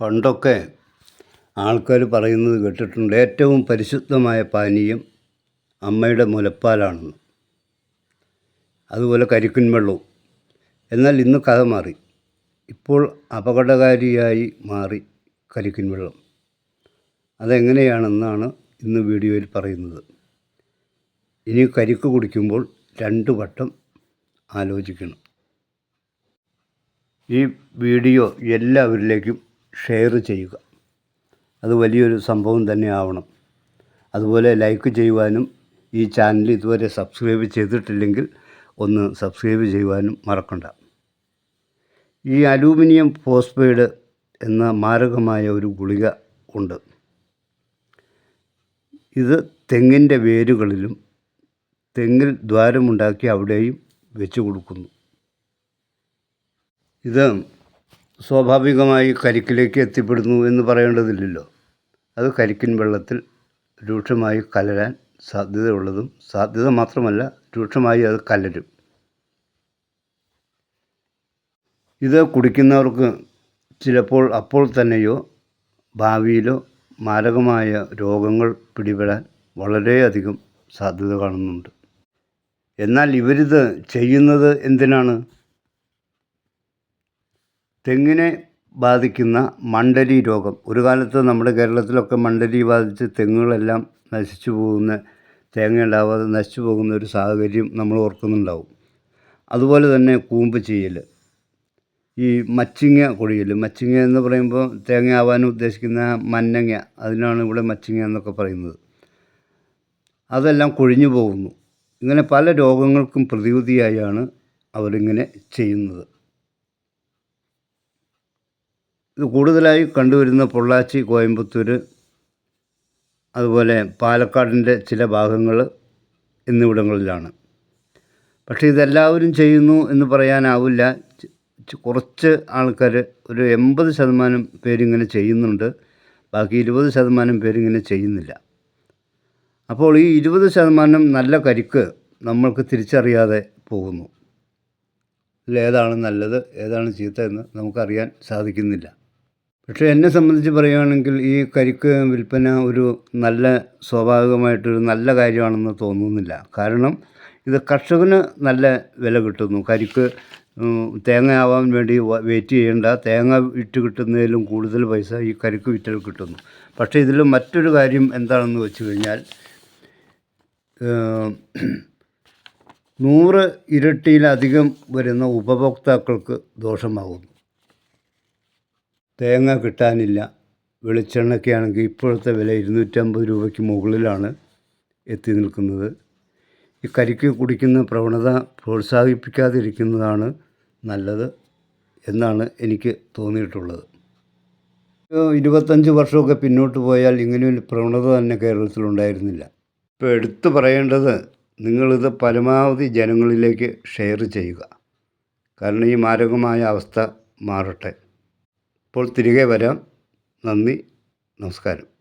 പണ്ടൊക്കെ ആൾക്കാർ പറയുന്നത് കേട്ടിട്ടുണ്ട് ഏറ്റവും പരിശുദ്ധമായ പാനീയം അമ്മയുടെ മുലപ്പാലാണെന്ന്. അതുപോലെ കരിക്കിൻ വെള്ളവും. എന്നാൽ ഇന്ന് കഥ മാറി. ഇപ്പോൾ അപകടകാരിയായി മാറി കരിക്കിൻ വെള്ളം. അതെങ്ങനെയാണെന്നാണ് ഇന്ന് വീഡിയോയിൽ പറയുന്നത്. ഇനി കരിക്ക് കുടിക്കുമ്പോൾ രണ്ട് വട്ടം ആലോചിക്കണം. ഈ വീഡിയോ എല്ലാവരിലേക്കും ഷെയർ ചെയ്യുക. അത് വലിയൊരു സംഭവം തന്നെ ആവണം. അതുപോലെ ലൈക്ക് ചെയ്യുവാനും ഈ ചാനൽ ഇതുവരെ സബ്സ്ക്രൈബ് ചെയ്തിട്ടില്ലെങ്കിൽ ഒന്ന് സബ്സ്ക്രൈബ് ചെയ്യുവാനും മറക്കണ്ട. ഈ അലൂമിനിയം ഫോസ്ഫൈഡ് എന്ന മാരകമായ ഒരു ഗുളിക ഉണ്ട്. ഇത് തെങ്ങിന്റെ വേരുകളിലും തെങ്ങിൽ ദ്വാരമുണ്ടാക്കി അവിടെയും വെച്ച് കൊടുക്കുന്നു. ഇത് സ്വാഭാവികമായി കരിക്കിലേക്ക് എത്തിപ്പെടുന്നു എന്ന് പറയേണ്ടതില്ലല്ലോ. അത് കരിക്കിൻ വെള്ളത്തിൽ രൂക്ഷമായി കലരാൻ സാധ്യതയുള്ളതും സാധ്യത മാത്രമല്ല രൂക്ഷമായി അത് കലരും. ഇത് കുടിക്കുന്നവർക്ക് ചിലപ്പോൾ അപ്പോൾ തന്നെയോ ഭാവിയിലോ മാരകമായ രോഗങ്ങൾ പിടിപെടാൻ വളരെയധികം സാധ്യത കാണുന്നുണ്ട്. എന്നാൽ ഇവരിത് ചെയ്യുന്നത് എന്തിനാണ്? തെങ്ങിനെ ബാധിക്കുന്ന മണ്ഡരി രോഗം. ഒരു കാലത്ത് നമ്മുടെ കേരളത്തിലൊക്കെ മണ്ഡരി ബാധിച്ച് തെങ്ങുകളെല്ലാം നശിച്ചു പോകുന്ന തേങ്ങ ഉണ്ടാവാതെ നശിച്ചു പോകുന്ന ഒരു സാഹചര്യം നമ്മൾ ഓർക്കുന്നുണ്ടാവും. അതുപോലെ തന്നെ കൂമ്പ് ചെയ്യൽ ഈ മച്ചിങ്ങ കൊടിയൽ മച്ചിങ്ങ എന്ന് പറയുമ്പോൾ തേങ്ങ ആവാൻ ഉദ്ദേശിക്കുന്ന മന്നങ്ങ അതിനാണ് ഇവിടെ മച്ചിങ്ങ എന്നൊക്കെ പറയുന്നത്. അതെല്ലാം കൊഴിഞ്ഞു പോകുന്നു. ഇങ്ങനെ പല രോഗങ്ങൾക്കും പ്രതിവിധിയായാണ് അവരിങ്ങനെ ചെയ്യുന്നത്. ഇത് കൂടുതലായി കണ്ടുവരുന്ന പൊള്ളാച്ചി കോയമ്പത്തൂർ അതുപോലെ പാലക്കാടിന്റെ ചില ഭാഗങ്ങൾ എന്നിവിടങ്ങളിലാണ്. പക്ഷേ ഇതെല്ലാവരും ചെയ്യുന്നു എന്ന് പറയാനാവില്ല. കുറച്ച് ആൾക്കാർ ഒരു എൺപത് ശതമാനം പേരിങ്ങനെ ചെയ്യുന്നുണ്ട്. ബാക്കി ഇരുപത് ശതമാനം പേരിങ്ങനെ ചെയ്യുന്നില്ല. അപ്പോൾ ഈ ഇരുപത് ശതമാനം നല്ല കരിക്ക് നമ്മൾക്ക് തിരിച്ചറിയാതെ പോകുന്നു. ഇതിലേതാണ് നല്ലത് ഏതാണ് ചീത്ത എന്ന് നമുക്കറിയാൻ സാധിക്കുന്നില്ല. പക്ഷേ എന്നെ സംബന്ധിച്ച് പറയുകയാണെങ്കിൽ ഈ കരിക്ക് വിൽപ്പന ഒരു നല്ല സ്വാഭാവികമായിട്ടൊരു നല്ല കാര്യമാണെന്ന് തോന്നുന്നില്ല. കാരണം ഇത് കർഷകന് നല്ല വില കിട്ടുന്നു. കരിക്ക് തേങ്ങയാവാൻ വേണ്ടി വെയിറ്റ് ചെയ്യേണ്ട. തേങ്ങ വിറ്റ് കിട്ടുന്നതിലും കൂടുതൽ പൈസ ഈ കരിക്ക് വിറ്റൽ കിട്ടുന്നു. പക്ഷേ ഇതിൽ മറ്റൊരു കാര്യം എന്താണെന്ന് വെച്ച് കഴിഞ്ഞാൽ നൂറ് ഇരട്ടിയിലധികം വരുന്ന ഉപഭോക്താക്കൾക്ക് ദോഷമാകുന്നു. തേങ്ങ കിട്ടാനില്ല. വെളിച്ചെണ്ണയ്ക്കാണെങ്കിൽ ഇപ്പോഴത്തെ വില ഇരുന്നൂറ്റമ്പത് രൂപയ്ക്ക് മുകളിലാണ് എത്തി നിൽക്കുന്നത്. ഈ കരിക്ക് കുടിക്കുന്ന പ്രവണത പ്രോത്സാഹിപ്പിക്കാതിരിക്കുന്നതാണ് നല്ലത് എന്നാണ് എനിക്ക് തോന്നിയിട്ടുള്ളത്. ഇരുപത്തഞ്ച് വർഷമൊക്കെ പിന്നോട്ട് പോയാൽ ഇങ്ങനെയൊരു പ്രവണത തന്നെ കേരളത്തിലുണ്ടായിരുന്നില്ല. ഇപ്പോൾ എടുത്തു പറയേണ്ടത് നിങ്ങളിത് പരമാവധി ജനങ്ങളിലേക്ക് ഷെയർ ചെയ്യുക. കാരണം ഈ മാരകമായ അവസ്ഥ മാറട്ടെ. ഇപ്പോൾ തിരികെ വരാം. നന്ദി. നമസ്കാരം.